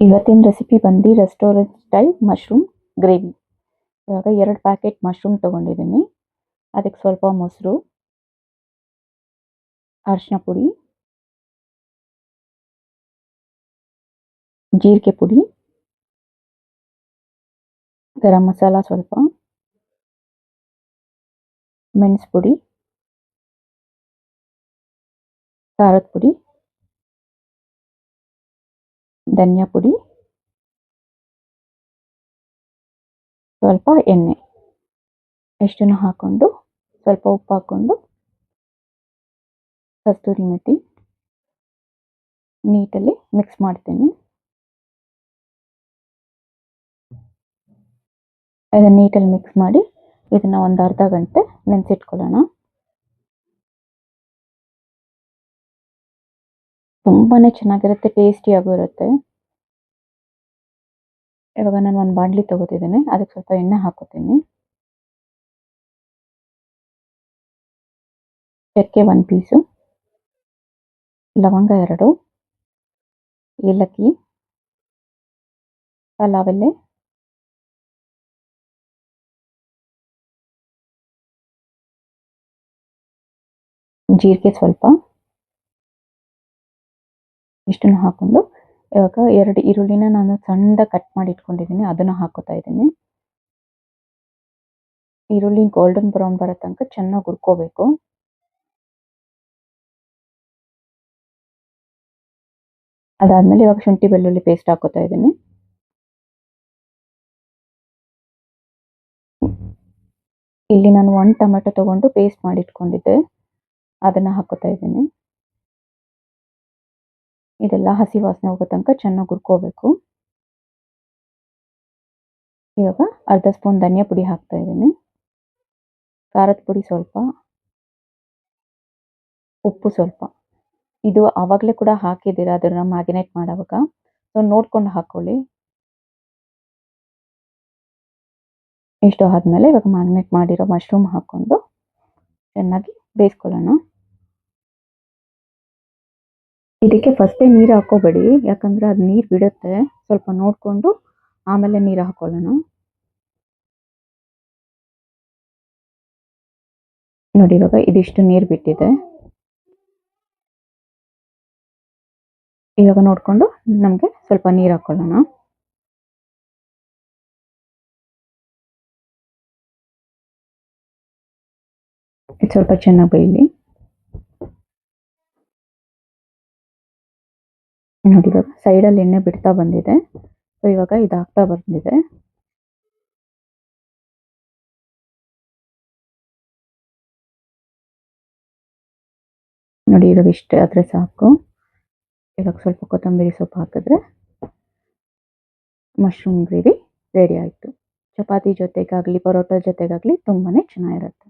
ಇವತ್ತಿನ ರೆಸಿಪಿ ಬಂದು restaurant style mushroom gravy ಇವಾಗ ಎರಡು ಪ್ಯಾಕೆಟ್ ಮಶ್ರೂಮ್ ತೊಗೊಂಡಿದ್ದೀನಿ. ಅದಕ್ಕೆ ಸ್ವಲ್ಪ ಮೊಸರು ಅರಿಶಿನ ಪುಡಿ, ಜೀರಿಗೆ ಪುಡಿ, ಗರಂ ಮಸಾಲ ಸ್ವಲ್ಪ, ಮೆಣಸು ಪುಡಿ, ಖಾರದ ಪುಡಿ. ಧನಿಯಾ ಪುಡಿ ಸ್ವಲ್ಪ ಎಣ್ಣೆ ಎಷ್ಟನ್ನು ಹಾಕ್ಕೊಂಡು ಸ್ವಲ್ಪ ಉಪ್ಪು ಹಾಕ್ಕೊಂಡು ಕಸ್ತೂರಿ ಮೆಥಿ ನೀಟಲ್ಲಿ ಮಿಕ್ಸ್ ಮಾಡ್ತೀನಿ. ಇದನ್ನು ನೀಟಲ್ಲಿ ಮಿಕ್ಸ್ ಮಾಡಿ ಇದನ್ನ ಒಂದು ಅರ್ಧ ಗಂಟೆ ನೆನೆಸಿಟ್ಕೊಳ್ಳೋಣ. ತುಂಬಾನೇ ಚೆನ್ನಾಗಿರುತ್ತೆ ಟೇಸ್ಟಿಯಾಗೂ ಇರುತ್ತೆ ಇವಾಗ ನಾನು ಒಂದು ಬಾಂಡ್ಲಿ ತಗೋತಿದ್ದೀನಿ ಅದಕ್ಕೆ ಸ್ವಲ್ಪ ಎಣ್ಣೆ ಹಾಕೋತೀನಿ. ಚಕ್ಕೆ ಒನ್ ಪೀಸು. ಲವಂಗ ಎರಡು. ಏಲಕ್ಕಿ. ಪಲಾವೆಲೆ. ಜೀರಿಗೆ ಸ್ವಲ್ಪ. ಇಷ್ಟನ್ನು ಹಾಕೊಂಡು, ಇವಾಗ ಎರಡು ಈರುಳ್ಳಿನ ನಾನು ಸಣ್ಣದಾಗಿ ಕಟ್ ಮಾಡಿ ಇಟ್ಕೊಂಡಿದ್ದೀನಿ, ಅದನ್ನು ಹಾಕೋತಾ ಇದ್ದೀನಿ. ಈರುಳ್ಳಿ ಗೋಲ್ಡನ್ ಬ್ರೌನ್ ಬರೋ ತನಕ ಚೆನ್ನಾಗಿ ಹುರ್ಕೋಬೇಕು. ಅದಾದ್ಮೇಲೆ ಇವಾಗ ಶುಂಠಿ ಬೆಳ್ಳುಳ್ಳಿ ಪೇಸ್ಟ್ ಹಾಕೋತಾ ಇದ್ದೀನಿ. ಇಲ್ಲಿ ನಾನು ಒಂದು ಟೊಮೆಟೊ ತಗೊಂಡು ಪೇಸ್ಟ್ ಮಾಡಿ ಇಟ್ಕೊಂಡಿದ್ದೆ. ಅದನ್ನ ಹಾಕೋತಾ ಇದ್ದೀನಿ. ಇದೆಲ್ಲ ಹಸಿ ವಾಸನೆ ಹೋಗೋ ತನಕ ಚೆನ್ನಾಗಿ ಹುರ್ಕೋಬೇಕು. ಇವಾಗ ಅರ್ಧ ಸ್ಪೂನ್ ಧನಿಯಾ ಪುಡಿ ಹಾಕ್ತಾ ಇದ್ದೀನಿ. ಖಾರದ ಪುಡಿ ಸ್ವಲ್ಪ. ಉಪ್ಪು ಸ್ವಲ್ಪ. ಇದು ಆವಾಗಲೇ ಕೂಡ ಹಾಕಿದ್ದೀರ, ಅದನ್ನ ಮ್ಯಾಗಿನೇಟ್ ಮಾಡೋವಾಗ. ಸೊ, ನೋಡ್ಕೊಂಡು ಹಾಕೊಳ್ಳಿ. ಇಷ್ಟು ಆದಮೇಲೆ ಇವಾಗ ಮ್ಯಾಗ್ನೇಟ್ ಮಾಡಿರೋ ಮಶ್ರೂಮ್ ಹಾಕ್ಕೊಂಡು ಚೆನ್ನಾಗಿ ಬೇಯಿಸ್ಕೊಳ್ಳೋಣ. ಇದಕ್ಕೆ ಫಸ್ಟೇ ನೀರು ಹಾಕೋಬೇಡಿ, ಯಾಕಂದರೆ ಅದು ನೀರು ಬಿಡುತ್ತೆ. ಸ್ವಲ್ಪ ನೋಡಿಕೊಂಡು ಆಮೇಲೆ ನೀರು ಹಾಕೊಳ್ಳೋಣ. ನೋಡಿ ಇವಾಗ ಇದಿಷ್ಟು ನೀರು ಬಿಟ್ಟಿದೆ. ಇವಾಗ ನೋಡಿಕೊಂಡು ನಮಗೆ ಸ್ವಲ್ಪ ನೀರು ಹಾಕೊಳ್ಳೋಣ. ಸ್ವಲ್ಪ ಚೆನ್ನಾಗಿ ಬೇಯಲಿ. ನೋಡಿ ಇವಾಗ ಸೈಡಲ್ಲಿ ಎಣ್ಣೆ ಬಿಡ್ತಾ ಬಂದಿದೆ. ಸೊ ಇವಾಗ ಇದು ಆಗ್ತಾ ಬಂದಿದೆ. ನೋಡಿ, ಇವಾಗ ಇಷ್ಟೇ ಆದರೆ ಸಾಕು. ಇವಾಗ ಸ್ವಲ್ಪ ಕೊತ್ತಂಬರಿ ಸೊಪ್ಪು ಹಾಕಿದ್ರೆ ಮಶ್ರೂಮ್ ಗ್ರೇವಿ ರೆಡಿ ಆಯಿತು. ಚಪಾತಿ ಜೊತೆಗಾಗಲಿ, ಪರೋಟ ಜೊತೆಗಾಗಲಿ ತುಂಬಾ ಚೆನ್ನಾಗಿರುತ್ತೆ.